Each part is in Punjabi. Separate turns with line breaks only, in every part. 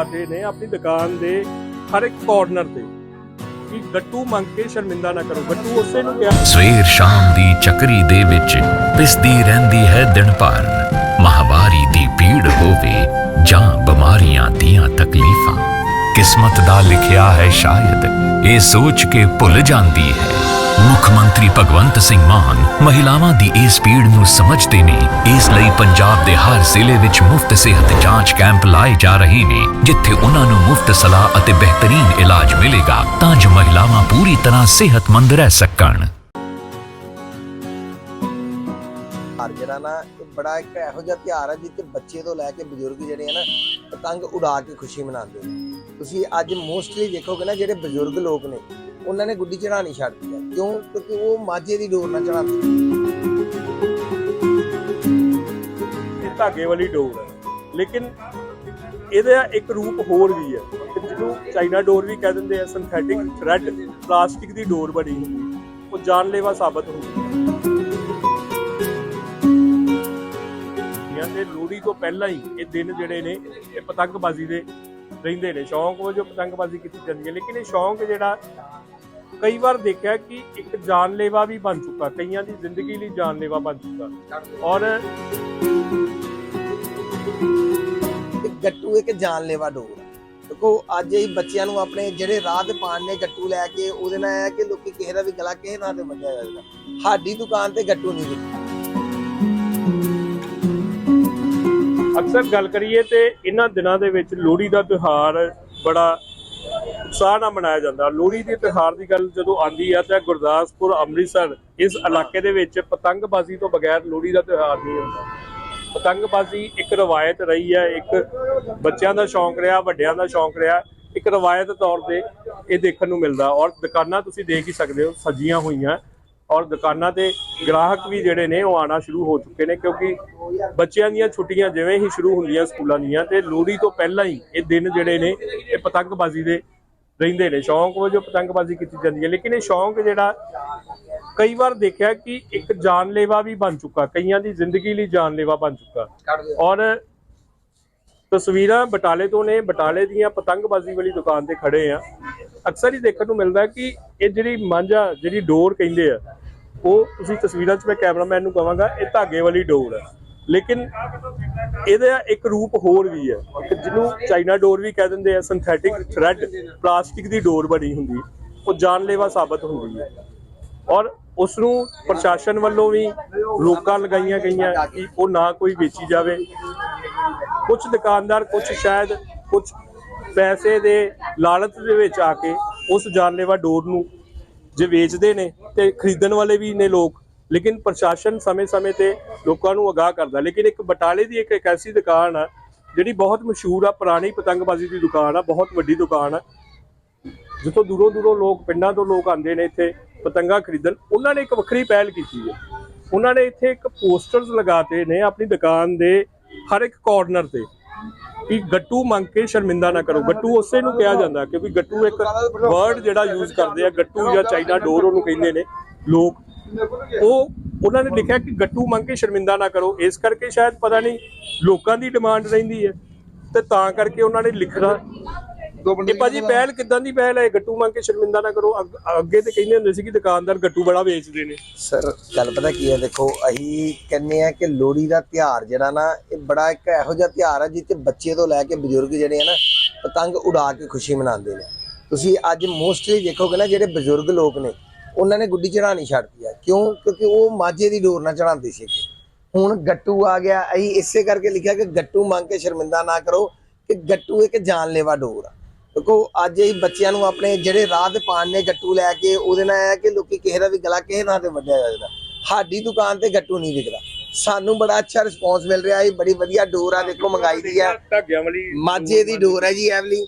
ਆਦੇ ਨੇ ਆਪਣੀ ਦੁਕਾਨ ਦੇ ਹਰ ਇੱਕ ਕਾਰਨਰ ਤੇ ਕਿ ਗੱਟੂ ਮੰਗ ਕੇ ਸ਼ਰਮਿੰਦਾ ਨਾ ਕਰੋ। ਗੱਟੂ ਉਸੇ ਨੂੰ ਕਿਹਾ।
ਸਵੇਰ ਸ਼ਾਮ ਦੀ ਚੱਕਰੀ ਦੇ ਵਿੱਚ ਪਿਸਦੀ ਰਹਿੰਦੀ ਹੈ ਦਿਨ ਭਰ ਮਹਾਵਾਰੀ ਦੀ ਪੀੜ ਹੋਵੇ ਜਾਂ ਬਿਮਾਰੀਆਂ ਦੀਆਂ ਤਕਲੀਫਾਂ। ਕਿਸਮਤ ਦਾ ਲਿਖਿਆ ਹੈ ਸ਼ਾਇਦ, ਇਹ ਸੋਚ ਕੇ ਭੁੱਲ ਜਾਂਦੀ ਹੈ। ਮੁੱਖ ਮੰਤਰੀ ਭਗਵੰਤ ਸਿੰਘ ਮਾਨ ਮਹਿਲਾਵਾਂ ਦੀ ਇਸ ਪੀੜ ਨੂੰ ਸਮਝਦੇ ਨੇ। ਇਸ ਲਈ ਪੰਜਾਬ ਦੇ ਹਰ ਜ਼ਿਲ੍ਹੇ ਵਿੱਚ ਮੁਫਤ ਸਿਹਤ ਜਾਂਚ ਕੈਂਪ ਲਾਏ ਜਾ ਰਹੇ ਨੇ, ਜਿੱਥੇ ਉਹਨਾਂ ਨੂੰ ਮੁਫਤ ਸਲਾਹ ਅਤੇ ਬਿਹਤਰੀਨ ਇਲਾਜ ਮਿਲੇਗਾ ਤਾਂ ਜੋ ਮਹਿਲਾਵਾਂ ਪੂਰੀ ਤਰ੍ਹਾਂ ਸਿਹਤਮੰਦ ਰਹਿ ਸਕਣ।
ਤਿਉਹਾਰ ਜਿਹੜਾ ਨਾ ਬੜਾ ਇੱਕ ਇਹੋ ਜਿਹਾ ਤਿਉਹਾਰ ਹੈ ਜਿੱਥੇ ਬੱਚੇ ਤੋਂ ਲੈ ਕੇ ਬਜ਼ੁਰਗ ਜਿਹੜੇ ਆ ਨਾ ਪਤੰਗ ਉਡਾ ਕੇ ਖੁਸ਼ੀ ਮਨਾਉਂਦੇ ਨੇ। ਤੁਸੀਂ ਅੱਜ ਮੋਸਟਲੀ ਦੇਖੋਗੇ ਨਾ ਜਿਹੜੇ ਬਜ਼ੁਰਗ ਲੋਕ ਨੇ, ਉਹਨਾਂ ਨੇ ਗੁੱਡੀ ਚੜਾਣੀ ਛੱਡਤੀ ਹੈ। ਕਿਉਂ? ਕਿਉਂਕਿ ਉਹ ਮਾਝੇ ਦੀ ਡੋਰ ਨਾਲ ਚੜਾਉਂਦੇ
ਇਹ ਧਾਗੇ ਵਾਲੀ ਡੋਰ ਹੈ। ਲੇਕਿਨ ਇਹਦਾ ਇੱਕ ਰੂਪ ਹੋਰ ਵੀ ਹੈ। ਜਿਹਨੂੰ ਚਾਈਨਾ ਡੋਰ ਵੀ ਕਹਿ ਦਿੰਦੇ ਆ ਸਿੰਥੈਟਿਕ ਥ੍ਰੈਡ ਪਲਾਸਟਿਕ ਦੀ ਡੋਰ ਬਣੀ ਉਹ ਜਾਨਲੇਵਾ ਸਾਬਤ ਹੁੰਦੀ ਹੈ। ਯਾਂ ਤੇ ਲੋਹੜੀ ਤੋਂ ਪਹਿਲਾਂ ਹੀ ਇਹ ਦਿਨ ਜਿਹੜੇ ਨੇ ਇਹ ਪਤੰਗਬਾਜ਼ੀ ਦੇ ਰਹਿੰਦੇ ਨੇ। ਸ਼ੌਂਕ ਵਜੋਂ ਪਤੰਗਬਾਜ਼ੀ ਕੀਤੀ ਜਾਂਦੀ ਹੈ, ਲੇਕਿਨ ਇਹ ਸ਼ੌਂਕ ਜਿਹੜਾ ਕਈ ਵਾਰ ਦੇਖਿਆ ਕਿ ਇੱਕ ਜਾਨਲੇਵਾ ਵੀ ਬਣ ਚੁੱਕਾ, ਕਈਆਂ ਦੀ ਜ਼ਿੰਦਗੀ ਲਈ ਜਾਨਲੇਵਾ ਬਣ ਚੁੱਕਾ। ਔਰ
ਗੱਟੂ, ਇੱਕ ਜਾਨਲੇਵਾ ਡੋਰ। ਦੇਖੋ, ਅੱਜ ਇਹ ਬੱਚਿਆਂ ਨੂੰ ਆਪਣੇ ਜਿਹੜੇ ਰਾਹ ਤੇ ਪਾਣ ਨੇ ਗੱਟੂ ਲੈ ਕੇ, ਉਹਦੇ ਨਾਲ ਇਹ ਕਿ ਲੋਕੀ ਕਿਸੇ ਦਾ ਵੀ ਗਲਾ ਕਿਸੇ ਨਾਲ ਤੇ ਵੱਜਿਆ ਜਾਂਦਾ ਸਾਡੀ ਦੁਕਾਨ ਤੇ ਗੱਟੂ ਨਹੀਂ ਵਿਕਦਾ
ਅਕਸਰ ਗੱਲ ਕਰੀਏ ਤੇ ਇਹਨਾਂ ਦਿਨਾਂ ਦੇ ਵਿੱਚ ਲੋਹੜੀ ਦਾ ਤਿਉਹਾਰ ਬੜਾ ਉਤਸ਼ਾਹ ਨਾਲ ਮਨਾਇਆ ਜਾਂਦਾ। ਲੋਹੜੀ ਦੇ ਤਿਉਹਾਰ ਦੀ ਗੱਲ ਜਦੋਂ ਆਉਂਦੀ ਆ ਤਾਂ ਗੁਰਦਾਸਪੁਰ, ਅੰਮ੍ਰਿਤਸਰ ਇਸ ਇਲਾਕੇ ਦੇ ਵਿੱਚ ਪਤੰਗਬਾਜ਼ੀ ਤੋਂ ਬਗੈਰ ਲੋਹੜੀ ਦਾ ਤਿਉਹਾਰ ਨਹੀਂ ਹੁੰਦਾ। ਪਤੰਗਬਾਜ਼ੀ ਇੱਕ ਰਵਾਇਤ ਰਹੀ ਹੈ ਇੱਕ ਬੱਚਿਆਂ ਦਾ ਸ਼ੌਂਕ ਰਿਹਾ, ਵੱਡਿਆਂ ਦਾ ਸ਼ੌਂਕ ਰਿਹਾ, ਇੱਕ ਰਵਾਇਤ ਤੌਰ ਤੇ ਇਹ ਦੇਖਣ ਨੂੰ ਮਿਲਦਾ ਔਰ ਦੁਕਾਨਾਂ ਤੁਸੀਂ ਦੇਖ ਹੀ ਸਕਦੇ ਹੋ, ਸਜੀਆਂ ਹੋਈਆਂ। ਔਰ ਦੁਕਾਨਾਂ ਤੇ ਗ੍ਰਾਹਕ ਵੀ ਜਿਹੜੇ ਨੇ ਉਹ ਆਣਾ ਸ਼ੁਰੂ ਹੋ ਚੁੱਕੇ ਨੇ ਕਿਉਂਕਿ ਬੱਚਿਆਂ ਦੀਆਂ ਛੁੱਟੀਆਂ ਜਿਵੇਂ ਹੀ ਸ਼ੁਰੂ ਹੁੰਦੀਆਂ ਸਕੂਲਾਂ ਦੀਆਂ ਤੇ ਲੋਹੜੀ ਤੋਂ ਪਹਿਲਾਂ ਹੀ ਇਹ ਦਿਨ ਜਿਹੜੇ ਨੇ ਇਹ ਪਤੰਗਬਾਜ਼ੀ ਦੇ ਰਹਿੰਦੇ ਨੇ। ਸ਼ੌਂਕ ਵਜੋਂ ਪਤੰਗਬਾਜ਼ੀ ਕੀਤੀ ਜਾਂਦੀ ਹੈ। ਲੇਕਿਨ ਇਹ ਸ਼ੌਂਕ ਜਿਹੜਾ ਕਈ ਵਾਰ ਦੇਖਿਆ ਕਿ ਇੱਕ ਜਾਨਲੇਵਾ ਵੀ ਬਣ ਚੁੱਕਾ ਕਈਆਂ ਦੀ ਜ਼ਿੰਦਗੀ ਲਈ ਜਾਨਲੇਵਾ ਬਣ ਚੁੱਕਾ। ਔਰ ਤਸਵੀਰਾਂ ਬਟਾਲੇ ਤੋਂ ਨੇ, ਬਟਾਲੇ ਦੀਆਂ ਪਤੰਗਬਾਜ਼ੀ ਵਾਲੀ ਦੁਕਾਨ ਤੇ ਖੜੇ ਆ। ਅਕਸਰ ਹੀ ਦੇਖਣ ਨੂੰ ਮਿਲਦਾ ਕਿ ਇਹ ਜਿਹੜੀ ਮਾਂਝਾ, ਜਿਹੜੀ ਡੋਰ ਕਹਿੰਦੇ ਆ, ਉਹ ਤੁਸੀਂ ਤਸਵੀਰਾਂ 'ਚ ਮੈਂ ਕੈਮਰਾਮੈਨ ਨੂੰ ਕਹਾਂਗਾ ਇਹ ਧਾਗੇ ਵਾਲੀ ਡੋਰ ਹੈ ਲੇਕਿਨ ਇਹਦਾ ਇੱਕ ਰੂਪ ਹੋਰ ਵੀ ਹੈ ਕਿ ਜਿਹਨੂੰ ਚਾਈਨਾ ਡੋਰ ਵੀ ਕਹਿ ਦਿੰਦੇ ਆ ਸਿੰਥੈਟਿਕ ਥ੍ਰੈਡ ਪਲਾਸਟਿਕ ਦੀ ਡੋਰ ਬਣੀ ਹੁੰਦੀ, ਉਹ ਜਾਨਲੇਵਾ ਸਾਬਤ ਹੁੰਦੀ ਹੈ ਔਰ ਉਸ ਨੂੰ ਪ੍ਰਸ਼ਾਸਨ ਵੱਲੋਂ ਵੀ ਰੋਕਾਂ ਲਗਾਈਆਂ ਗਈਆਂ ਕਿ ਉਹ ਨਾ ਕੋਈ ਵੇਚੀ ਜਾਵੇ। ਕੁਝ ਦੁਕਾਨਦਾਰ ਕੁਝ ਸ਼ਾਇਦ ਕੁਝ ਪੈਸੇ ਦੇ ਲਾਲਚ ਦੇ ਵਿੱਚ ਆ ਕੇ ਉਸ ਜਾਨਲੇਵਾ ਡੋਰ ਨੂੰ ਜੇ ਵੇਚਦੇ ਨੇ ਤੇ ਖਰੀਦਣ ਵਾਲੇ ਵੀ ਨੇ ਲੋਕ, ਲੇਕਿਨ ਪ੍ਰਸ਼ਾਸਨ ਸਮੇਂ-ਸਮੇਂ ਤੇ ਲੋਕਾਂ ਨੂੰ ਅਗਾਹ ਕਰਦਾ। ਲੇਕਿਨ ਇੱਕ ਬਟਾਲੇ ਦੀ ਇੱਕ ਇੱਕ ਐਸੀ ਦੁਕਾਨ ਆ, ਜਿਹੜੀ ਬਹੁਤ ਮਸ਼ਹੂਰ ਆ, ਪੁਰਾਣੀ ਪਤੰਗਬਾਜ਼ੀ ਦੀ ਦੁਕਾਨ ਆ, ਬਹੁਤ ਵੱਡੀ ਦੁਕਾਨ ਆ। ਜਿੱਥੋਂ ਦੂਰੋਂ ਦੂਰੋਂ ਲੋਕ, ਪਿੰਡਾਂ ਤੋਂ ਲੋਕ ਆਉਂਦੇ ਨੇ ਇੱਥੇ ਪਤੰਗਾ ਖਰੀਦਣ, ਉਹਨਾਂ ਨੇ ਇੱਕ ਵੱਖਰੀ ਪਹਿਲ ਕੀਤੀ ਹੈ। ਉਹਨਾਂ ਨੇ ਇੱਥੇ ਇੱਕ ਪੋਸਟਰਸ ਲਗਾਤੇ ਨੇ ਆਪਣੀ ਦੁਕਾਨ ਦੇ ਹਰ ਇੱਕ ਕਾਰਨਰ ਤੇ ਕਿ ਗੱਟੂ ਮੰਗ ਕੇ ਸ਼ਰਮਿੰਦਾ ਨਾ ਕਰੋ। ਗੱਟੂ ਉਸੇ ਨੂੰ ਕਿਹਾ ਜਾਂਦਾ ਕਿਉਂਕਿ ਗੱਟੂ ਇੱਕ ਵਰਡ ਜਿਹੜਾ ਯੂਜ਼ ਕਰਦੇ ਆ, ਗੱਟੂ ਜਾਂ ਚਾਈਨਾ ਡੋਰ ਉਹਨੂੰ ਕਹਿੰਦੇ ਨੇ ਲੋਕ। ਉਹ, ਉਹਨਾਂ ਨੇ ਲਿਖਿਆ ਕਿ ਗੱਟੂ ਮੰਗ ਕੇ ਸ਼ਰਮਿੰਦਾ ਨਾ ਕਰੋ। ਇਸ ਕਰਕੇ ਸ਼ਾਇਦ ਪਤਾ ਨਹੀਂ ਲੋਕਾਂ ਦੀ ਡਿਮਾਂਡ ਰਹਿੰਦੀ ਹੈ। ਤੇ ਤਾਂ ਕਰਕੇ ਉਹਨਾਂ ਨੇ ਲਿਖਣਾ ਇਹ ਭਾਜੀ ਪਹਿਲ ਕਿਦਾਂ ਦੀ ਪਹਿਲ ਹੈ? ਗੱਟੂ ਮੰਗ ਕੇ ਸ਼ਰਮਿੰਦਾ ਨਾ ਕਰੋ। ਅੱਗ- ਅੱਗੇ ਤੇ ਕਹਿੰਦੇ ਹੁੰਦੇ ਸੀ ਕਿ ਦੁਕਾਨਦਾਰ ਗੱਟੂ ਬੜਾ ਵੇਚਦੇ ਨੇ।
ਸਰ ਗੱਲ ਪਤਾ ਕੀ ਹੈ? ਦੇਖੋ ਅਸੀਂ ਕਹਿੰਦੇ ਆ ਕਿ ਲੋਹੜੀ ਦਾ ਤਿਉਹਾਰ ਜਿਹੜਾ ਨਾ ਇਹ ਬੜਾ ਇੱਕ ਇਹੋ ਜਿਹਾ ਤਿਉਹਾਰ ਹੈ ਜਿੱਥੇ ਬੱਚੇ ਤੋਂ ਲੈ ਕੇ ਬਜ਼ੁਰਗ ਜਿਹੜੇ ਆ ਨਾ ਪਤੰਗ ਉਡਾ ਕੇ ਖੁਸ਼ੀ ਮਨਾਉਂਦੇ ਨੇ। ਤੁਸੀਂ ਅੱਜ ਮੋਸਟਲੀ ਦੇਖੋਗੇ ਨਾ ਜਿਹੜੇ ਬਜ਼ੁਰਗ ਲੋਕ ਨੇ ਉਹਨਾਂ ਨੇ ਗੁੱਡੀ ਚੜਾਣੀ ਛੱਡਤੀ ਹੈ ਕਿਉਂ? ਕਿਉਂਕਿ ਉਹ ਮਾਝੇ ਦੀ ਡੋਰ ਨਾਲ ਚੜਾਉਂਦੇ ਸੀ। ਹੁਣ ਗੱਟੂ ਆ ਗਿਆ। ਅਸੀਂ ਇਸੇ ਕਰਕੇ ਲਿਖਿਆ ਕਿ ਗੱਟੂ ਮੰਗ ਕੇ ਸ਼ਰਮਿੰਦਾ ਨਾ ਕਰੋ ਕਿ ਗੱਟੂ ਇੱਕ ਜਾਨਲੇਵਾ ਡੋਰ ਆ। ਦੇਖੋ ਅੱਜ ਹੀ ਬੱਚਿਆਂ ਨੂੰ ਆਪਣੇ ਜਿਹੜੇ ਰਾਹ ਤੇ ਪਾਣ ਨੇ ਗੱਟੂ ਲੈ ਕੇ ਉਹਦੇ ਨਾਲ ਇਹ ਹੈ ਕਿ ਲੋਕੀ ਕਿਸੇ ਦਾ ਵੀ ਗਲਾ ਕਿਸੇ ਨਾਲ ਤੇ ਵੱਢਿਆ ਜਾਂਦਾ ਸਾਡੀ ਦੁਕਾਨ ਤੇ ਗੱਟੂ ਨਹੀਂ ਵਿਕਦਾ। ਸਾਨੂੰ ਬੜਾ ਅੱਛਾ ਰਿਸਪੌਂਸ ਮਿਲ ਰਿਹਾ ਹੈ ਬੜੀ ਵਧੀਆ ਡੋਰ ਆ ਦੇਖੋ ਮੰਗਾਈ ਦੀ ਆ। ਮਾਝੇ ਦੀ ਡੋਰ ਹੈ ਜੀ ਐਵਲੀ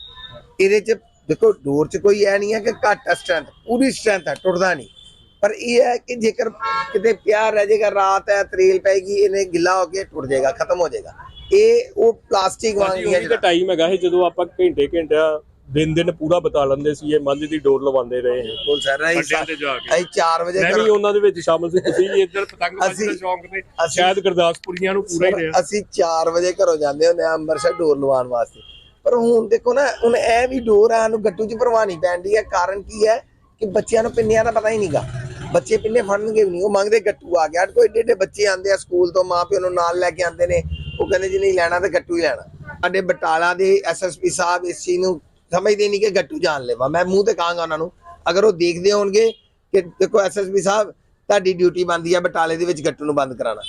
ਇਹਦੇ ਚ ਦੇਖੋ ਡੋਰ ਚ ਕੋਈ ਐ ਨਹੀਂ ਹੈ ਕਿ ਘੱਟ ਸਟਰੈਂਥ ਪੂਰੀ ਸਟਰੈਂਥ ਹੈ ਟੁੱਟਦਾ ਨਹੀਂ। ਪਰ ਇਹ ਹੈ ਕਿ ਜੇਕਰ ਕਿਤੇ ਪਿਆਰ ਰਹਿ ਜਾਏਗਾ ਰਾਤ ਹੈ ਤਰੇਲ ਪੈਗੀ ਇਹਨੇ ਗਿੱਲਾ ਹੋ ਕੇ ਟੁੱਟ ਜਾਏਗਾ ਖਤਮ ਹੋ ਜਾਏਗਾ। ਇਹ ਉਹ ਪਲਾਸਟਿਕ ਵਾਂਗ ਹੈ
ਉਹੀ ਤਾਂ ਟਾਈਮ ਹੈਗਾ ਇਹ ਜਦੋਂ ਆਪਾਂ ਘੰਟੇ ਘੰਟਾ ਦਿਨ ਦਿਨ ਪੂਰਾ ਬਤਾ ਲੈਂਦੇ ਸੀ ਇਹ ਮੱਝ ਦੀ ਡੋਰ ਲਵਾਉਂਦੇ ਰਹੇ ਹਾਂ
ਬਿਲਕੁਲ ਸਰ ਅਸੀਂ
ਅੱਡਿਆਂ ਤੇ ਜਾ ਕੇ।
ਅਸੀਂ 4 ਵਜੇ
ਮੈਂ ਵੀ ਉਹਨਾਂ ਦੇ ਵਿੱਚ ਸ਼ਾਮਲ ਸੀ ਤੁਸੀਂ ਵੀ ਇੱਧਰ ਪਤੰਗਬਾਜ਼ੀ ਦਾ
ਅਸੀਂ-
ਸ਼ੌਂਕ ਤੇ
ਅਸੀਂ-
ਸ਼ਾਇਦ ਗੁਰਦਾਸਪੁਰੀਆਂ ਨੂੰ ਪੂਰਾ ਹੀ ਰਿਹਾ।
ਅਸੀਂ 4 ਵਜੇ ਘਰੋਂ ਜਾਂਦੇ ਹੁੰਦੇ ਆ ਅੰਮ੍ਰਿਤਸਰ ਡੋਰ ਲਵਾਉਣ ਵਾਸਤੇ। ਪਰ ਹੁਣ ਦੇਖੋ ਨਾ ਹੁਣ ਇਹ ਵੀ ਡੋਰ ਆ ਨੂੰ ਗੱਟੂ 'ਚ ਭਰਵਾਣੀ ਪੈਂਦੀ ਹੈ ਕਾਰਨ ਕੀ ਹੈ ਕਿ ਬੱਚਿਆਂ ਨੂੰ ਪਿੰਨਿਆਂ ਦਾ ਪਤਾ ਹੀ ਨਹੀਂਗਾ ਬੱਚੇ ਪਿੰਨੇ ਫੜਨਗੇ ਵੀ ਨਹੀਂ ਉਹ ਮੰਗਦੇ ਗੱਟੂ ਆ ਗਿਆ। ਕੋਈ ਏਡੇ ਏਡੇ ਬੱਚੇ ਆਉਂਦੇ ਆ ਸਕੂਲ ਤੋਂ ਮਾਂ ਪਿਓ ਨੂੰ ਨਾਲ ਲੈ ਕੇ ਆਉਂਦੇ ਨੇ ਉਹ ਕਹਿੰਦੇ ਜੀ ਨਹੀਂ ਲੈਣਾ ਤਾਂ ਗੱਟੂ ਹੀ ਲੈਣਾ। ਸਾਡੇ ਬਟਾਲਾ ਦੇ ਐਸਐਸਪੀ ਸਾਹਿਬ ਇਸ ਚੀਜ਼ ਨੂੰ ਸਮਝਦੇ ਨਹੀਂ ਕਿ ਗੱਟੂ ਜਾਣ ਲੈਵਾ। ਮੈਂ ਮੂੰਹ ਤੇ ਕਹਾਂਗਾ ਉਹਨਾਂ ਨੂੰ ਅਗਰ ਉਹ ਦੇਖਦੇ ਹੋਣਗੇ ਕਿ ਦੇਖੋ ਐਸਐਸਪੀ ਸਾਹਿਬ ਤੁਹਾਡੀ ਡਿਊਟੀ ਬਣਦੀ ਹੈ ਬਟਾਲੇ ਦੇ ਵਿੱਚ ਗੱਟੂ ਨੂੰ ਬੰਦ ਕਰਾਉਣਾ।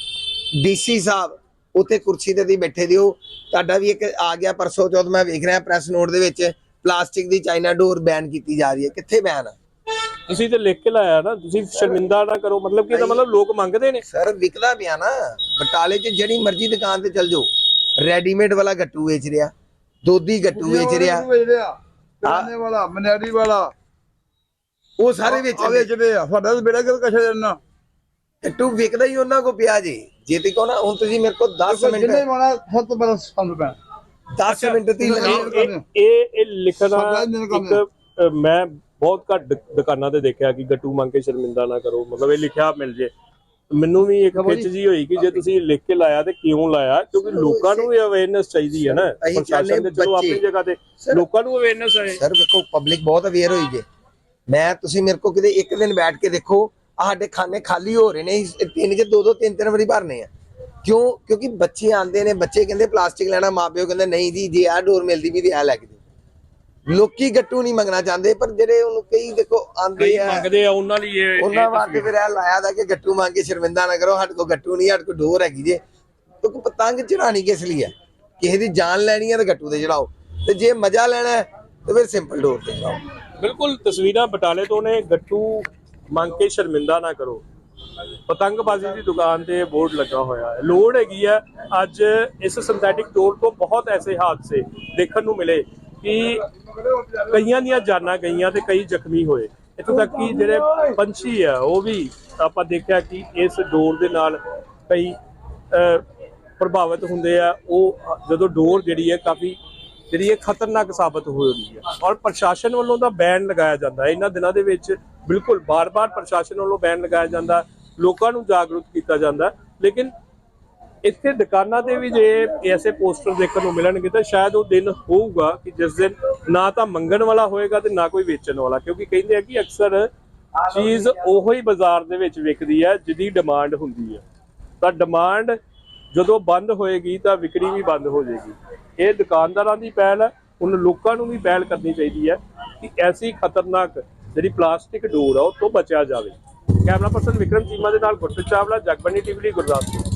ਡੀਸੀ ਸਾਹਿਬ ਉੱਥੇ ਕੁਰਸੀ ਤੇ ਦੀ ਬੈਠੇ ਦਿਓ। ਤੁਹਾਡਾ ਵੀ ਇੱਕ ਆ ਗਿਆ ਪਰਸੋਂ ਚੌਥ ਮੈਂ ਵੇਖ ਰਿਹਾ ਪ੍ਰੈਸ ਨੋਟ ਦੇ ਵਿੱਚ ਪਲਾਸਟਿਕ ਦੀ ਚਾਈਨਾ ਡੋਰ ਬੈਨ ਕੀਤੀ ਜਾ ਰਹੀ ਹੈ। ਕਿੱਥੇ ਬੈਨ ਆ?
ਤੁਸੀਂ ਤੇ ਲਿਖ ਕੇ ਲਾਇਆ ਨਾ ਤੁਸੀਂ ਸ਼ਰਮਿੰਦਾ ਨਾ ਕਰੋ ਮਤਲਬ ਕਿ ਇਹਦਾ ਮਤਲਬ ਲੋਕ ਮੰਗਦੇ ਨੇ।
ਸਰ ਵਿਕਦਾ ਪਿਆ ਨਾ। ਬਟਾਲੇ 'ਚ ਜਿਹੜੀ ਮਰਜ਼ੀ ਦੁਕਾਨ ਤੇ ਚੱਲ ਜਾਓ। ਰੈਡੀਮੇਡ ਵਾਲਾ ਗੱਟੂ ਵੇਚ ਰਿਹਾ। ਦੋਧੀ ਗੱਟੂ ਵੇਚ ਰਿਹਾ।
ਕਿਰਾਨੇ ਵਾਲਾ ਮਨਿਆਰੀ ਵਾਲਾ।
ਉਹ ਸਾਰੇ ਵੇਚ
ਆ ਵੇਚਦੇ ਆ। ਸਾਡਾ ਤਾਂ ਬੇੜਾ ਗੱਲ ਕਸ਼ੇ ਦੇਣਾ
ਗੱਟੂ ਵਿਕਦਾ ਹੀ ਉਹਨਾਂ ਕੋ ਪਿਆ ਜੀ। ਜੇ ਤੇ ਕੋ ਨਾ ਹੁਣ ਤੁਸੀਂ ਮੇਰੇ ਕੋਲ 10
ਜਿੰਨੇ
ਮਿੰਟ
ਮਾਣਾ ਸਭ ਤੋਂ ਪਹਿਲਾਂ ਸਾਨੂੰ ਪੈਣਾ।
10 ਮਿੰਟ ਦੀ
ਇਹ ਇਹ ਲਿਖਣਾ ਇੱਕ ਮੈਂ ਬਹੁਤ ਘੱਟ ਦੁਕਾਨਾਂ ਤੇ ਦੇਖਿਆ ਕਿ ਗੱਟੂ ਮੰਗ ਕੇ ਸ਼ਰਮਿੰਦਾ ਨਾ ਕਰੋ। ਮਤਲਬ ਇਹ ਲਿਖਿਆ ਮਿਲ ਜੇ। ਮੈਨੂੰ ਵੀ ਇੱਕ ਖਿੱਚ ਜੀ ਹੋਈ ਕਿ ਜੇ ਤੁਸੀਂ ਲਿਖ ਕੇ ਲਾਇਆ ਤੇ ਕਿਉਂ ਲਾਇਆ? ਕਿਉਂਕਿ ਲੋਕਾਂ ਨੂੰ ਵੀ ਅਵੇਅਰਨੈਸ ਚਾਹੀਦੀ ਹੈ ਨਾ। ਪ੍ਰਸ਼ਾਸਨ ਦੇ ਚਲੋ ਆਪਣੀ ਜਗ੍ਹਾ ਤੇ ਲੋਕਾਂ ਨੂੰ ਅਵੇਅਰਨੈਸ ਹੈ
ਸਰ ਵੇਖੋ ਪਬਲਿਕ ਬਹੁਤ ਅਵੇਅਰ ਹੋਈ ਜੇ। ਮੈਂ ਤੁਸੀਂ ਮੇਰੇ ਕੋ ਕਿਤੇ ਇੱਕ ਦਿਨ ਬੈਠ ਕੇ ਦੇਖੋ ਸਾਡੇ ਖਾਨੇ ਖਾਲੀ ਹੋ ਰਹੇ ਨੇ ਤਿੰਨ ਚ ਦੋ ਦੋ ਤਿੰਨ ਤਿੰਨ ਵਾਰੀ ਭਰਨੇ ਆ। ਕਿਉਂ? ਕਿਉਂਕਿ ਬੱਚੇ ਆਂਦੇ ਨੇ ਬੱਚੇ ਕਹਿੰਦੇ ਪਲਾਸਟਿਕ ਲੈਣਾ ਮਾਪਿਓ ਕਹਿੰਦੇ ਨਹੀਂ ਜੀ ਜੇ ਆਹ ਡੋਰ ਮਿਲਦੀ ਵੀ ਤੇ ਆ ਲੈ ਕੇ ਲੋਕੀ ਗੱਟੂ ਨਹੀਂ ਮੰਗਣਾ ਚਾਹੁੰਦੇ ਪਰ ਜਿਹੜੇ ਉਹਨੂੰ ਕਈ ਦੇਖੋ ਆਂਦੇ ਆ
ਮੰਗਦੇ ਆ ਉਹਨਾਂ ਲਈ ਇਹ
ਉਹਨਾਂ ਵਾਸਤੇ ਫਿਰ ਇਹ ਲਾਇਆ ਦਾ ਕਿ ਗੱਟੂ ਮੰਗ ਕੇ ਸ਼ਰਮਿੰਦਾ ਨਾ ਕਰੋ ਸਾਡੇ ਕੋ ਗੱਟੂ ਨਹੀਂ ਸਾਡੇ ਕੋ ਡੋਰ ਹੈਗੀ ਜੇ। ਕਿਉਂਕਿ ਪਤੰਗ ਚੜਾਣੀ ਕਿਸ ਲਈ ਹੈ? ਕਿਸੇ ਦੀ ਜਾਨ ਲੈਣੀ ਹੈ ਤਾਂ ਗੱਟੂ ਤੇ ਚੜਾਓ। ਤੇ ਜੇ ਮਜ਼ਾ ਲੈਣਾ ਹੈ ਤਾਂ ਫਿਰ ਸਿੰਪਲ ਡੋਰ ਤੇ ਚੜਾਓ।
ਬਿਲਕੁਲ ਤਸਵੀਰਾਂ ਬਟਾਲੇ ਤੋਂ ਨੇ ਗੱਟੂ ਮੰਗ ਕੇ ਸ਼ਰਮਿੰਦਾ ਨਾ ਕਰੋ। ਪਤੰਗਬਾਜ਼ੀ ਦੀ ਦੁਕਾਨ ਤੇ ਬੋਰਡ ਲੱਗਾ ਹੋਇਆ ਹੈ। ਲੋੜ ਹੈਗੀ ਹੈ ਅੱਜ ਇਸ ਸਿੰਥੈਟਿਕ ਡੋਰ ਤੋਂ ਬਹੁਤ ਐਸੇ ਹਾਦਸੇ ਦੇਖਣ ਨੂੰ ਮਿਲੇ ਕਿ ਕਈਆਂ ਦੀਆਂ ਜਾਨਾਂ ਗਈਆਂ ਤੇ ਕਈ ਜ਼ਖਮੀ ਹੋਏ। ਇੱਥੋਂ ਤੱਕ ਕਿ ਜਿਹੜੇ ਪੰਛੀ ਆ, ਉਹ ਵੀ ਆਪਾਂ ਦੇਖਿਆ ਕਿ ਇਸ ਡੋਰ ਦੇ ਨਾਲ ਕਈ ਪ੍ਰਭਾਵਿਤ ਹੁੰਦੇ ਆ। ਉਹ ਜਦੋਂ ਡੋਰ ਜਿਹੜੀ ਹੈ ਕਾਫੀ, ਜਿਹੜੀ ਇਹ ਖਤਰਨਾਕ ਸਾਬਤ ਹੋ ਰਹੀ ਹੈ। ਔਰ ਪ੍ਰਸ਼ਾਸਨ ਵੱਲੋਂ ਤਾਂ ਬੈਨ ਲਗਾਇਆ ਜਾਂਦਾ ਹੈ। ਇਹਨਾਂ ਦਿਨਾਂ ਦੇ ਵਿੱਚ ਬਿਲਕੁਲ ਬਾਰ-ਬਾਰ ਪ੍ਰਸ਼ਾਸਨ ਵੱਲੋਂ ਬੈਨ ਲਗਾਇਆ ਜਾਂਦਾ। ਲੋਕਾਂ ਨੂੰ ਜਾਗਰੂਕ ਕੀਤਾ ਜਾਂਦਾ। ਲੇਕਿਨ ਇੱਥੇ ਦੁਕਾਨਾਂ ਤੇ ਵੀ ਜੇ ਐਸੇ ਪੋਸਟਰ ਦੇਖਣ ਨੂੰ ਮਿਲਣਗੇ ਤਾਂ ਸ਼ਾਇਦ ਉਹ ਦਿਨ ਹੋਊਗਾ ਕਿ ਜਿਸ ਦਿਨ ਨਾ ਤਾਂ ਮੰਗਣ ਵਾਲਾ ਹੋਏਗਾ ਤੇ ਨਾ ਕੋਈ ਵੇਚਣ ਵਾਲਾ, ਕਿਉਂਕਿ ਕਹਿੰਦੇ ਆ ਕਿ ਅਕਸਰ ਚੀਜ਼ ਉਹੋ ਹੀ ਬਾਜ਼ਾਰ ਦੇ ਵਿੱਚ ਵਿਕਦੀ ਹੈ ਜਿਹਦੀ ਡਿਮਾਂਡ ਹੁੰਦੀ ਹੈ। ਤਾਂ ਡਿਮਾਂਡ ਜਦੋਂ ਬੰਦ ਹੋਏਗੀ ਤਾਂ ਵਿਕਰੀ ਵੀ ਬੰਦ ਹੋ ਜਾਏਗੀ। ਇਹ ਦੁਕਾਨਦਾਰਾਂ ਦੀ ਪਹਿਲ ਹੈ, ਹੁਣ ਲੋਕਾਂ ਨੂੰ ਵੀ ਪਹਿਲ ਕਰਨੀ ਚਾਹੀਦੀ ਹੈ ਕਿ ਐਸੀ ਖਤਰਨਾਕ ਜਿਹੜੀ ਪਲਾਸਟਿਕ ਡੋਰ ਆ ਉਹ ਤੋਂ ਬਚਿਆ ਜਾਵੇ। ਕੈਮਰਾ ਪਰਸਨ ਵਿਕਰਮ ਚੀਮਾ ਦੇ ਨਾਲ ਗੁਰਪ੍ਰੀਤ ਚਾਵਲਾ ਜਗਬਣੀ ਟੀਵੀ ਲਈ ਗੁਰਦਾਸਪੁਰ।